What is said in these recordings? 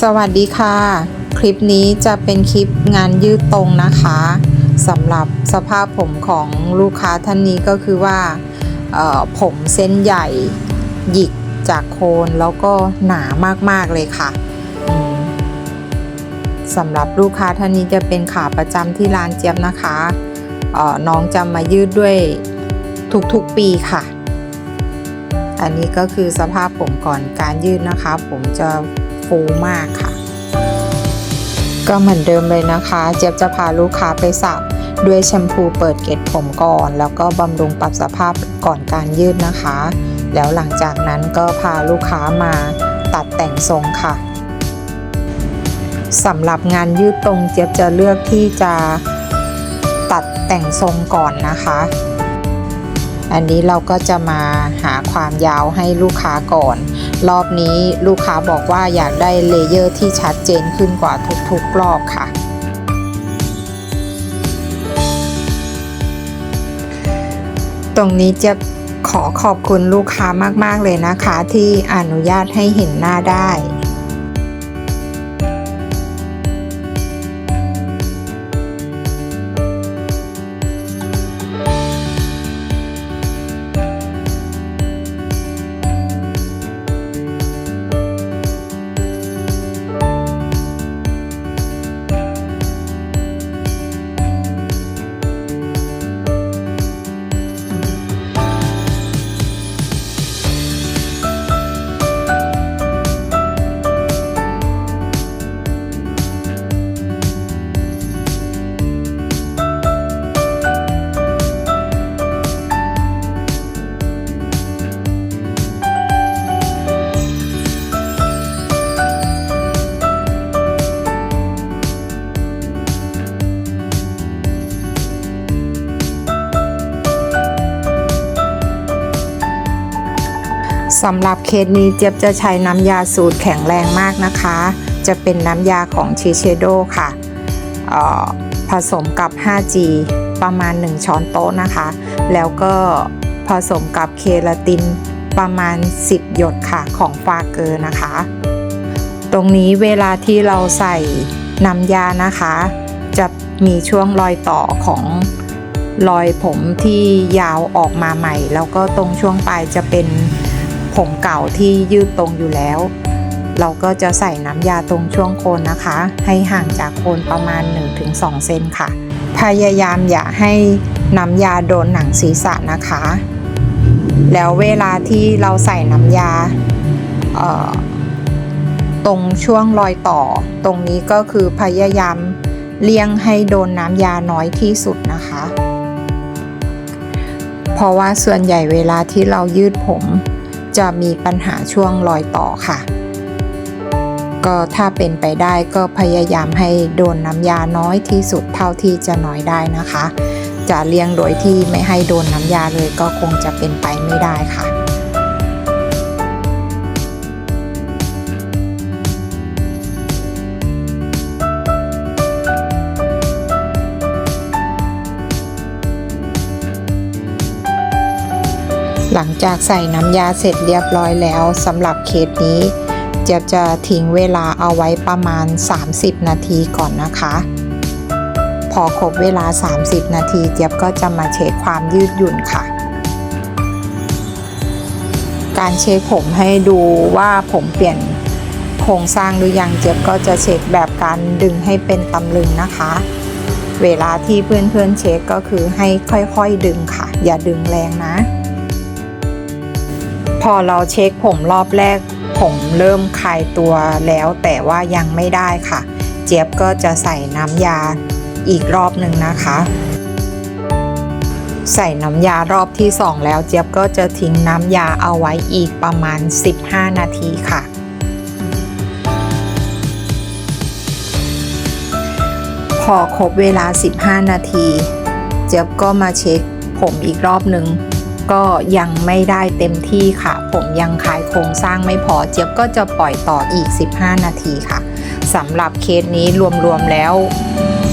สวัสดีค่ะ คลิปนี้จะเป็นคลิปงานยืดตรงนะคะสำหรับสภาพผมของลูกค้าท่านนี้ก็คือว่าผมเส้นใหญ่หยิกจากโคนแล้วก็หนามากๆเลยค่ะสำหรับลูกค้าท่านนี้จะเป็นขาประจำที่ร้านเจี๊ยบนะคะน้องจะมายืดด้วยทุกๆปีค่ะ อันนี้ก็คือสภาพผมก่อนการยืดนะคะ ผมจะ ฟูมากค่ะ ก็เหมือนเดิมเลยนะคะ เจี๊ยบจะพาลูกค้าไปสระด้วยแชมพูเปิดเกล็ดผมก่อน แล้วก็บำรุงปรับสภาพก่อนการยืดนะคะ แล้วหลังจากนั้นก็พาลูกค้ามาตัดแต่งทรงค่ะสำหรับงานยืดตรงเจี๊ยบจะเลือกที่จะตัดแต่งทรงก่อนนะคะ อันนี้เราก็จะมาหาความยาวให้ลูกค้าก่อน รอบนี้ลูกค้าบอกว่าอยากได้เลเยอร์ที่ชัดเจนขึ้นกว่าทุกๆรอบค่ะ ตรงนี้จะขอขอบคุณลูกค้ามากๆเลยนะคะ ที่อนุญาตให้เห็นหน้าได้ สำหรับเคสนี้เจี๊ยบจะใช้น้ำยาสูตรแข็งแรงมากนะคะ จะเป็นน้ำยาของชิเชโดค่ะอ่อผสมกับ 5G ประมาณ 1 ช้อนโต๊ะนะคะ แล้วก็ผสมกับเคลาตินประมาณ 10 หยดค่ะของฟาเกอร์นะคะ ตรงนี้เวลาที่เราใส่น้ำยานะคะ จะมีช่วงรอยต่อของรอยผมที่ยาวออกมาใหม่ แล้วก็ตรงช่วงปลายจะเป็น ผมเก่าที่ยืดตรงอยู่แล้ว เราก็จะใส่น้ำยาตรงช่วงโคนนะคะ ให้ห่างจากโคนประมาณ 1-2 เซนค่ะ พยายามอย่าให้น้ำยาโดนหนังศีรษะนะคะ แล้วเวลาที่เราใส่น้ำยาตรงช่วงรอยต่อ ตรงนี้ก็คือพยายามเลี่ยงให้โดนน้ำยาน้อยที่สุดนะคะ เพราะว่าส่วนใหญ่เวลาที่เรายืดผม จะมีปัญหาช่วงรอยต่อค่ะ ก็ถ้าเป็นไปได้ก็พยายามให้โดนน้ำยาน้อยที่สุดเท่าที่จะน้อยได้นะคะ จะเลี่ยงโดยที่ไม่ให้โดนน้ำยาเลยก็คงจะเป็นไปไม่ได้ค่ะ หลังจากใส่น้ำยาเสร็จเรียบร้อยแล้วสำหรับเคสนี้เจี๊ยบจะทิ้งเวลาเอาไว้ประมาณ 30 นาทีก่อนนะคะ พอครบเวลา 30 นาทีเจี๊ยบก็จะมาเช็คความยืดหยุ่นค่ะ การเช็คผมให้ดูว่าผมเปลี่ยนโครงสร้างหรือยังเจี๊ยบก็จะเช็คแบบการดึงให้เป็นตำลึงนะคะ เวลาที่เพื่อนๆเช็คก็คือให้ค่อยๆดึงค่ะ อย่าดึงแรงนะ อเราเช็คผมรอบแรก ผมเริ่มคลายตัวแล้ว แต่ว่ายังไม่ได้ค่ะ เจี๊ยบก็จะใส่น้ำยาอีกรอบหนึ่งนะคะ ใส่น้ำยารอบที่ 2 แล้วเจี๊ยบก็จะทิ้งน้ำยาเอาไว้อีกประมาณ 15 นาทีค่ะพอครบเวลา 15 นาที เจี๊ยบก็มาเช็คผมอีกรอบหนึ่ง ก็ยังไม่ได้เต็มที่ค่ะ ผมยังขายโครงสร้างไม่พอเจี๊ยบก็จะปล่อยต่ออีก 15 นาทีค่ะสำหรับเคสนี้รวมๆแล้ว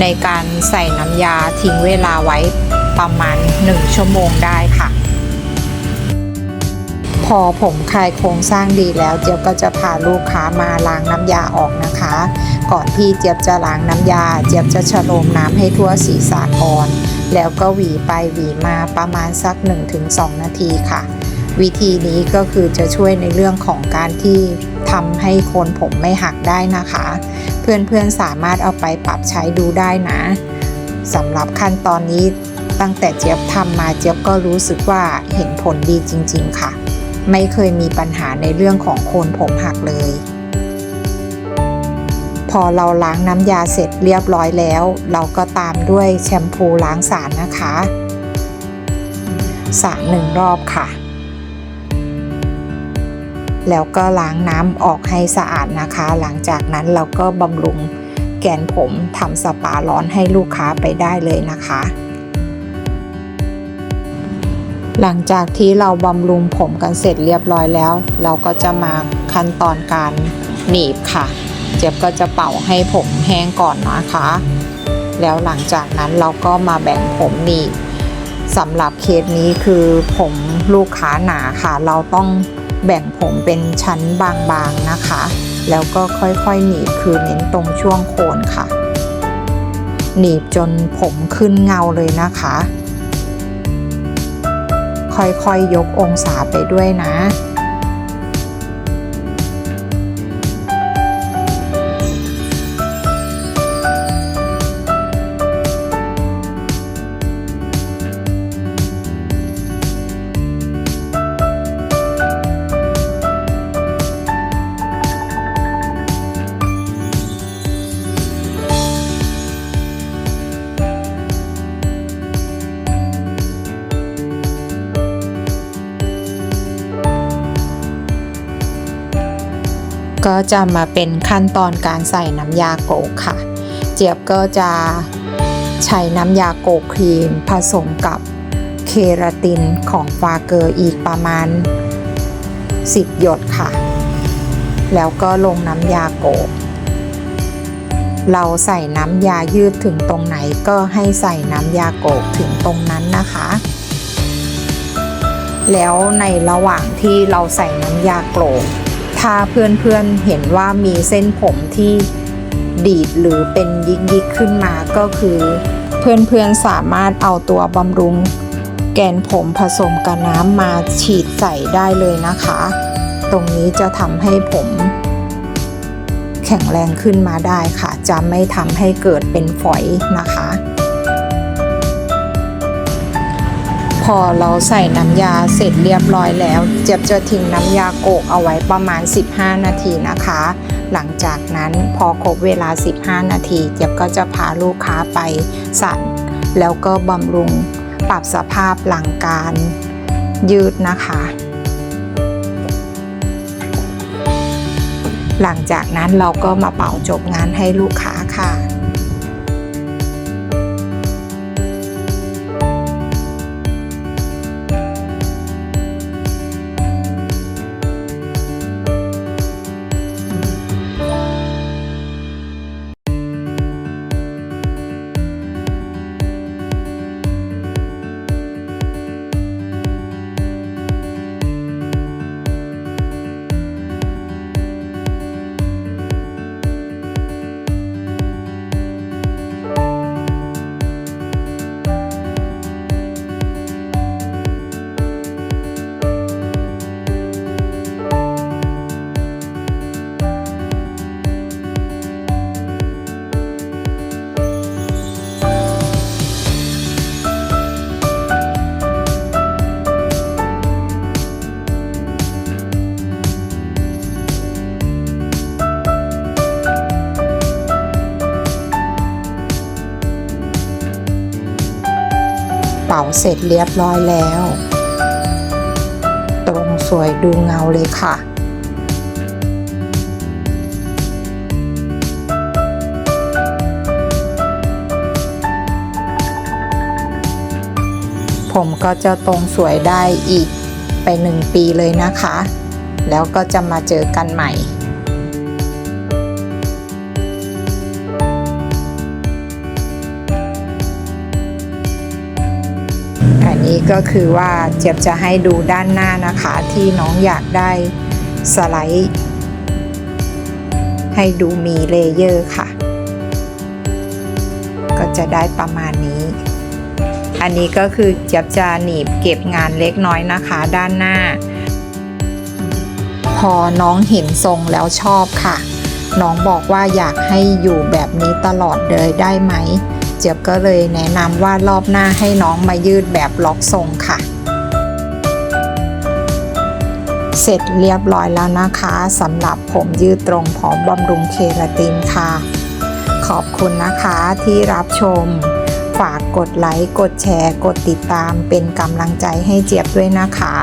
ในการใส่น้ำยาทิ้งเวลาไว้ประมาณ 1 ชั่วโมงได้ค่ะ พอผมคลายโครงสร้างดีแล้ว เจี๊ยบก็จะพาลูกค้ามาล้างน้ำยาออกนะคะ ก่อนที่เจี๊ยบจะล้างน้ำยา เจี๊ยบจะชโลมน้ำให้ทั่วศีรษะก่อน แล้วก็หวีไปหวีมาประมาณสัก 1-2 นาทีค่ะ วิธีนี้ก็คือจะช่วยในเรื่องของการที่ทำให้โคนผมไม่หักได้นะคะ เพื่อนๆสามารถเอาไปปรับใช้ดูได้นะสำหรับขั้นตอนนี้ตั้งแต่เจี๊ยบทำมาเจี๊ยบก็รู้สึกว่าเห็นผลดีจริง ๆ ค่ะ ไม่เคยมีปัญหาในเรื่องของโคนผมหักเลย พอเราล้างน้ำยาเสร็จเรียบร้อยแล้ว เราก็ตามด้วยแชมพูล้างสารนะคะสระหนึ่งรอบค่ะ แล้วก็ล้างน้ำออกให้สะอาดนะคะ หลังจากนั้นเราก็บำรุงแกนผมทำสปาร้อนให้ลูกค้าไปได้เลยนะคะ หลังจากที่เราบำรุงผมกันเสร็จเรียบร้อยแล้ว เราก็จะมาขั้นตอนการหนีบค่ะ เจ็บก็จะเป่าให้ผมแห้งก่อนนะคะ แล้วหลังจากนั้นเราก็มาแบ่งผมหนีบสำหรับเคสนี้คือผมลูกค้าหนาค่ะ เราต้องแบ่งผมเป็นชั้นบางๆนะคะ แล้วก็ค่อยๆหนีบคือเน้นตรงช่วงโคนค่ะ หนีบจนผมขึ้นเงาเลยนะคะ ค่อยๆยกองศาไปด้วยนะ จะมาเป็นขั้นตอนการใส่น้ำยาโกกค่ะ เจี๊ยบก็จะใช้น้ำยาโกกครีมผสมกับเคราตินของฟาเกอร์อีกประมาณ 10 หยดค่ะ แล้วก็ลงน้ำยาโกกเราใส่น้ำยายืดถึงตรงไหนก็ให้ใส่น้ำยาโกกถึงตรงนั้นนะคะ แล้วในระหว่างที่เราใส่น้ำยาโกก ถ้าเพื่อนๆเห็นว่ามีเส้นผมที่ดีดหรือเป็นยิกๆขึ้นมาก็คือ เพื่อนๆสามารถเอาตัวบำรุง แกนผมผสมกับน้ำมาฉีดใส่ได้เลยนะคะ ตรงนี้จะทำให้ผม แข็งแรงขึ้นมาได้ค่ะ จะไม่ทำให้เกิดเป็นฝอยนะคะ พอเราใส่น้ำยาเสร็จเรียบร้อยแล้ว เจ็บจะทิ้งน้ำยาโกกเอาไว้ประมาณ 15 นาทีนะคะ หลังจากนั้นพอครบเวลา 15 นาที เจ็บก็จะพาลูกค้าไปสั่นแล้วก็บำรุงปรับสภาพหลังการยืดนะคะ หลังจากนั้นเราก็มาเป่าจบงานให้ลูกค้า เป่าเสร็จเรียบร้อยแล้ว ตรงสวยดูเงาเลยค่ะผมก็จะตรงสวยได้อีกไปหนึ่งปีเลยนะคะ แล้วก็จะมาเจอกันใหม่ นี้ก็คือว่าเจี๊ยบจะให้ดูด้านหน้านะคะที่น้องอยากได้สไลด์ ให้ดูมีเลเยอร์ค่ะ ก็จะได้ประมาณนี้ อันนี้ก็คือเจี๊ยบจะหนีบเก็บงานเล็กน้อยนะคะ ด้านหน้า พอน้องเห็นทรงแล้วชอบค่ะ น้องบอกว่าอยากให้อยู่แบบนี้ตลอดเลยได้ไหม เจี๊ยบก็เลยแนะนำว่ารอบหน้าให้น้องมายืดแบบล็อกทรงค่ะ เสร็จเรียบร้อยแล้วนะคะสำหรับผมยืดตรงพร้อมบำรุงเคราตินค่ะ ขอบคุณนะคะที่รับชม ฝากกดไลค์ กดแชร์ กดติดตามเป็นกำลังใจให้เจี๊ยบด้วยนะคะ